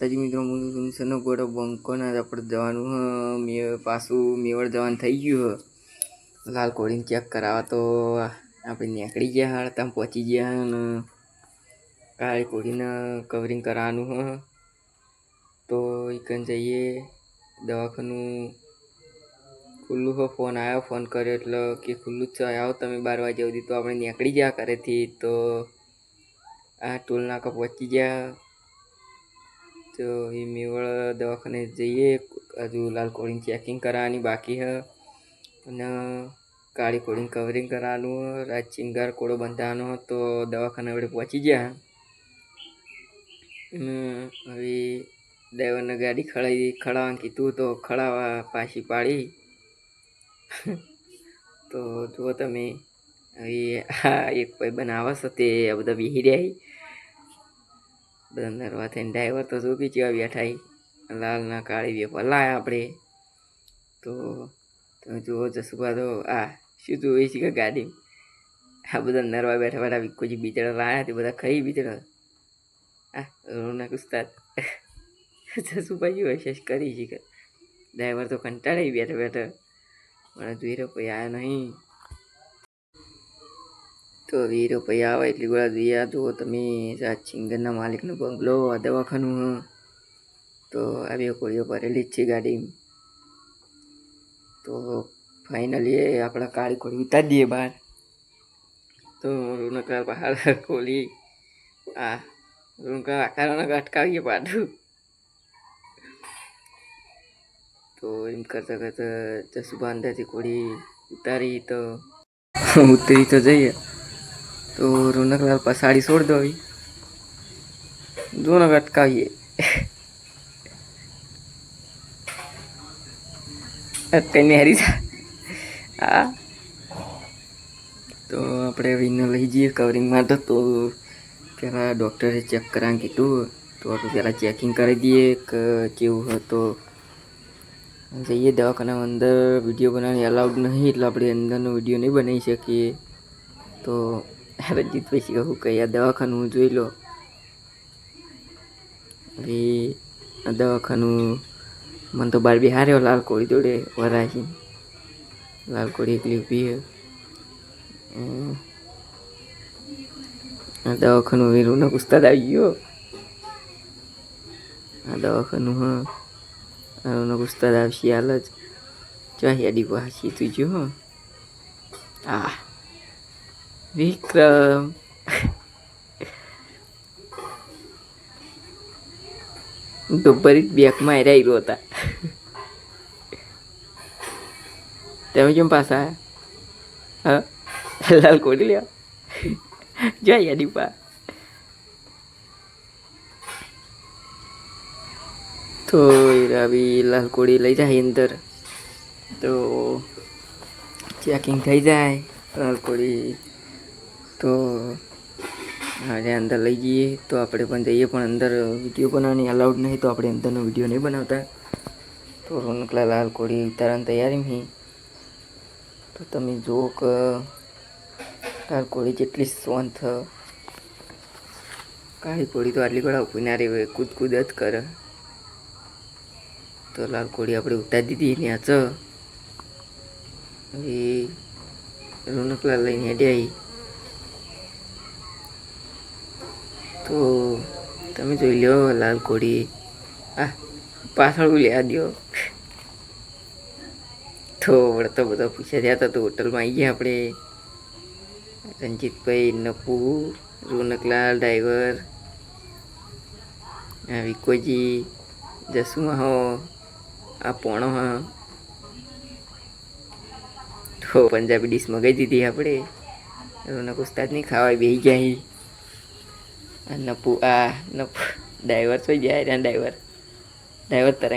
તાજી મિત્રો મુન્સનો ગોળો બંકોના આપણે જવાનું હ, મે પાછું મેવડ જવાનું થઈ ગયું હ. લાલ કોળીને ચેક કરાવવા તો આપણે નીકળી ગયા હાલ, ત્યાં પહોંચી ગયા અને કાળી કોળીને કવરિંગ કરાવવાનું હ. તો એકન જઈએ દવાખાનું. ખુલ્લું હો, ફોન આવ્યો, ફોન કર્યો એટલે કે ખુલ્લું જ છે, આવો તમે બાર વાગે સુધી તો આપણે નીકળી ગયા ઘરેથી તો આ ટોલ નાકા પહોંચી ગયા. તો એ મેવળ દવાખાને જઈએ, હજુ લાલ કોળીને ચેકિંગ કરાવવાની બાકી હ. અને કાળી કોળીને કવરિંગ કરાવવાનું હ, રાત ચિંગાર કોળો બંધાવવાનો હ, તો દવાખાને આપણે પહોંચી ગયા. હવે ડ્રાઈવરને ગાડી ખડાવી ખડાવવાનું કીધું તો ખડાવવા પાછી પાડી. તો જુઓ તમે, હવે આ એક ભાઈ બનાવશ તે આ બધા બેસી રહ્યા નરવા થઈને ડ્રાઈવર તો જો બી જેવા બેઠા છે. લાલ ના કાળી બે ભલાય આપણે. તો તમે જુઓ જસુભા તો આ શું જોઈએ છે કે ગાડી આ બધા નરવા બેઠા બેઠા વિકોજી બિચડા લાયા તે બધા ખાઈ બિચડા આ રોના ઉસ્તાદ. જસુભાઈ વિશેષ કરી છે કે. ડ્રાઈવર તો કંટાળી બેઠા બેઠા. મને જોઈ રહ્યો કોઈ આ નહીં. તો વીરો રૂપિયા આવે એટલી બધા જોયા જુઓ તમે આ ચિંગરના માલિકનો બંગલો, આ દવાખાનું. તો આવી કોળીઓ ભરેલી જ છે ગાડી. તો ફાઇનલી આપણા કાળી કોળી ઉતારી દઈએ બહાર. તો રૂનકલાલ પહાડ કોલી આ રૂનકા આકારોને અટકાવીએ પાછું. તો એમ કરતાં કરતાં જસુભા અંદરથી કોળી ઉતારી તો ઉતરી તો જઈએ. તો રોનકલાલ પસાડી છોડ દો આવી જોનક અટકાવીએ અટકાઈને હારી હા તો આપણે વિને લઈ જઈએ કવરિંગમાં તો તો પહેલાં ડૉક્ટરે ચેક કરાવવાનું કીધું તો આપણે પહેલાં ચેકિંગ કરી દઈએ કે કેવું હતો જઈએ દવાખાના અંદર. વીડિયો બનાવવાની અલાઉડ નહીં. એટલે આપણે અંદરનો વીડિયો નહીં બનાવી શકીએ. તો રંજીત પછી કહું કહી, આ દવાખાનું જોઈ લો. હવે આ દવાખાનું, મને તો બાર બિહાર્યો લાલ કોળી જોડે વરાશી લાલ કોળી એકલી ઊભી હે. આ દવાખાનું વીરુનો ઉસ્તાદ આવી ગયો. આ દવાખાનું, હા. આનો ઉસ્તાદ આવશે હાલ જ. ચાહી અડી પાછી તું જો, હો. વિક્રમ ડબ્બરી બેકમાં હેરાઈ રહ્યો હતા તમે કેમ પાછા હા લાલ કોડી લ્યો જાય યાદી પા તો રવિ લાલ કોડી લઈ જાય અંદર તો ચેકિંગ થઈ જાય લાલ કોળી તો આજે અંદર લઈ જઈએ. તો આપણે પણ જઈએ, પણ અંદર વીડિયો બનાવવાની અલાઉડ નહીં, તો આપણે અંદરનો વીડિયો નહીં બનાવતા. તો રોનકલા લાલ કોળી ઉતારવાની તૈયારી તો તમે જુઓ કે લાલ કોળી જેટલી શાંત કાળી કોળી તો આટલી ઘણા ઊભી ના રહે કૂદ કૂદ જ કરે. તો લાલ કોળી આપણે ઉતારી દીધી ને આ હવે રોનકલાલ લઈને હેડ્યા તો તમે જોઈ લો, લાલ કોડી આ પાછળ લેવા દો તો વળતો બધો પૂછ્યા થયા હતા તો હોટલમાં આવી ગયા આપણે. રંજીતભાઈ નપુ રોનકલાલ ડ્રાઈવર, આ વિકોજી, જસુમાં હો, આ પોણો હા. તો પંજાબી ડીશ મગાવી દીધી આપણે. રોનક ઉસ્તાદની ખાવા બેસી ગયા નપુ આ નપુ ડ્રાઈવર તો જાય ડ્રાઈવર ડ્રાઈવર તરંગ.